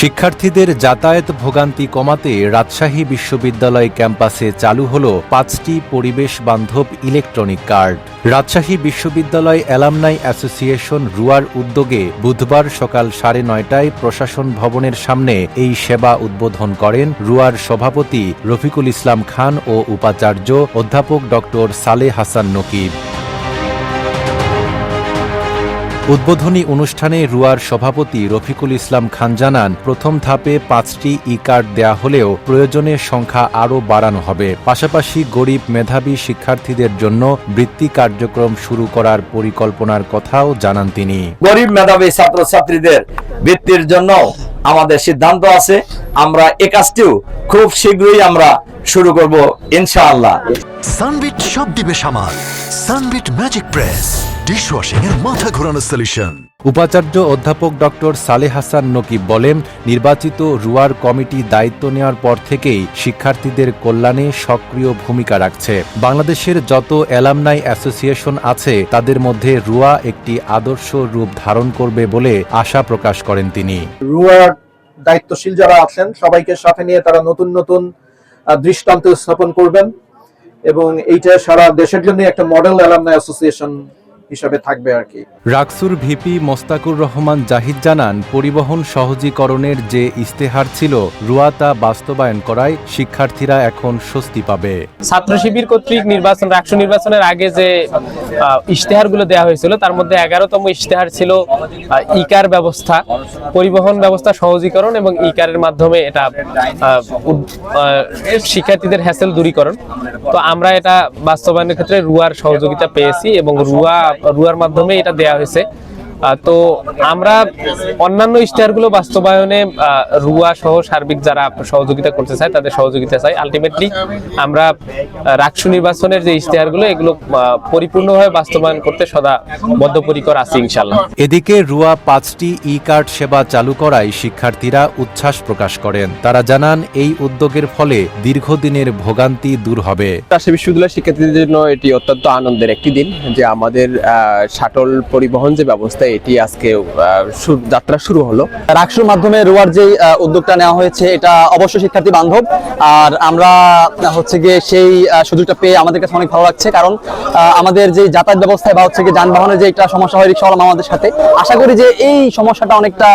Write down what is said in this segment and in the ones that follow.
শিক্ষার্থীদের যাতায়াত ভোগান্তি কমাতে রাজশাহী বিশ্ববিদ্যালয় ক্যাম্পাসে চালু হল পাঁচটি পরিবেশ বান্ধব ইলেকট্রনিক কার্ড। রাজশাহী বিশ্ববিদ্যালয় অ্যালামনাই অ্যাসোসিয়েশন রুয়ার উদ্যোগে বুধবার সকাল সাড়ে নয়টায় প্রশাসন ভবনের সামনে এই সেবা উদ্বোধন করেন রুয়ার সভাপতি রফিকুল ইসলাম খান ও উপাচার্য অধ্যাপক ডক্টর সালে হাসান নকিব। উদ্বোধনী অনুষ্ঠানে রুয়ার সভাপতি রফিকুল ইসলাম খান জানান প্রথম ধাপে পাঁচটি ই কার্ড দেয়া হলেও প্রয়োজনের সংখ্যা আরও বাড়ানো হবে। পাশাপাশি গরিব মেধাবী শিক্ষার্থীদের জন্য বৃত্তি কার্যক্রম শুরু করার পরিকল্পনার কথাও জানান তিনি। গরিব মেধাবী ছাত্রছাত্রীদের বৃত্তির জন্য আমাদের সিদ্ধান্ত আছে। আমরা এ কাজটিও খুব শীঘ্রই আমরা শুরু করব ইনশাআল্লাহ। সানবিট সব দিবে সামাল। Sunbit magic press. ডিশওয়াশিং এর মাথা ঘোরানো সলিউশন উপাচার্য অধ্যাপক ডক্টর সালে হাসান নকিব বলেন নির্বাচিত রুয়ার কমিটি দায়িত্ব নেওয়ার পর থেকেই শিক্ষার্থীদের কল্যাণে সক্রিয় ভূমিকা রাখছে। বাংলাদেশের যত অ্যালামনাই অ্যাসোসিয়েশন আছে তাদের মধ্যে রুয়া একটি আদর্শ রূপ ধারণ করবে বলে আশা প্রকাশ করেন তিনি। রুয়ার দায়িত্বশীল যারা আছেন সবাইকে সাথে নিয়ে তারা নতুন নতুন দৃষ্টান্ত স্থাপন করবেন এবং এইটা সারা দেশের জন্য একটা মডেল অ্যালামনাই অ্যাসোসিয়েশন হিসাবে থাকবে আর কি। রাকসুর ভিপি মোস্তাকুর রহমান জাহিদ জানান পরিবহন সহজীকরণের যে ইস্তেহার ছিল রুয়া তা বাস্তবায়ন করায় শিক্ষার্থীরা এখন স্বস্তি পাবে। ছাত্র শিবির কর্তৃক নির্বাচন রাকসু নির্বাচনের আগে যে ইশতেহারগুলো দেওয়া হয়েছিল। তার মধ্যে এগারোতম ইশতেহার ছিল ইকার ব্যবস্থা, পরিবহন ব্যবস্থা, সহজীকরণ এবং ইকারের মাধ্যমে এটা শিক্ষার্থীদের হ্যাসেল দূরীকরণ। তো আমরা এটা বাস্তবায়নের ক্ষেত্রে রুয়ার সহযোগিতা পেয়েছি এবং রুয়া, রুয়ার মাধ্যমে এটা দেওয়া হয়েছে। তো আমরা অন্যান্য ইশতেহারগুলো বাস্তবায়নে রুয়া সহ সার্বিক যারা সহযোগিতা করতে চায় তাদের সহযোগিতা চাই। আলটিমেটলি আমরা রাকসু নির্বাচনের যে ইশতেহারগুলো এগুলো পরিপূর্ণভাবে বাস্তবায়ন করতে সদা বদ্ধপরিকর আছি ইনশাল্লাহ এদিকে রুয়া পাঁচটি ই কার্ড সেবা চালু করায় শিক্ষার্থীরা উচ্ছ্বাস প্রকাশ করেন। তারা জানান এই উদ্যোগের ফলে দীর্ঘদিনের ভোগান্তি দূর হবে। রাজশাহী বিশ্ববিদ্যালয়ের শিক্ষার্থীদের জন্য এটি অত্যন্ত আনন্দের একটি দিন যে আমাদের শাটল পরিবহন যে ব্যবস্থা এটি আজকে যাত্রা শুরু হলো। রাকসুর মাধ্যমে রোয়ার যে উদ্যোগটা নেওয়া হয়েছে, এটা অবশ্যই শিক্ষার্থী বান্ধব। আর আমরা হচ্ছে গিয়ে সেই সুযোগটা পেয়ে আমাদের কাছে অনেক ভালো লাগছে। কারণ আমাদের যে যাতায়াত ব্যবস্থায় বা হচ্ছে গিয়ে যানবাহনের যে একটা সমস্যা হয়, রিক্সাওয়ালা আমাদের সাথে, আশা করি যে এই সমস্যাটা অনেকটা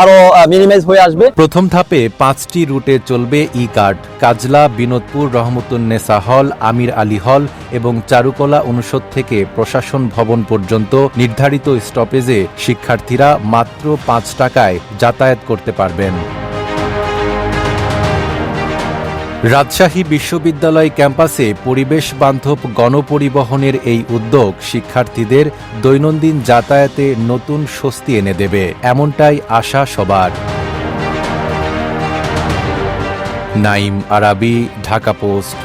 আরও মিনিমাইজ হয়ে আসবে। প্রথম ধাপে পাঁচটি রুটে চলবে ই কার্ড কাজলা, বিনোদপুর রহমতুন্নেসা হল, আমির আলী হল এবং চারুকলা অনুষদ থেকে প্রশাসন ভবন পর্যন্ত নির্ধারিত স্টপেজে শিক্ষার্থীরা মাত্র পাঁচ টাকায় যাতায়াত করতে পারবেন। রাজশাহী বিশ্ববিদ্যালয় ক্যাম্পাসে পরিবেশ বান্ধব গণপরিবহনের এই উদ্যোগ শিক্ষার্থীদের দৈনন্দিন যাতায়াতে নতুন স্বস্তি এনে দেবে, এমনটাই আশা সবার। নাইম আরাবি, ঢাকা পোস্ট।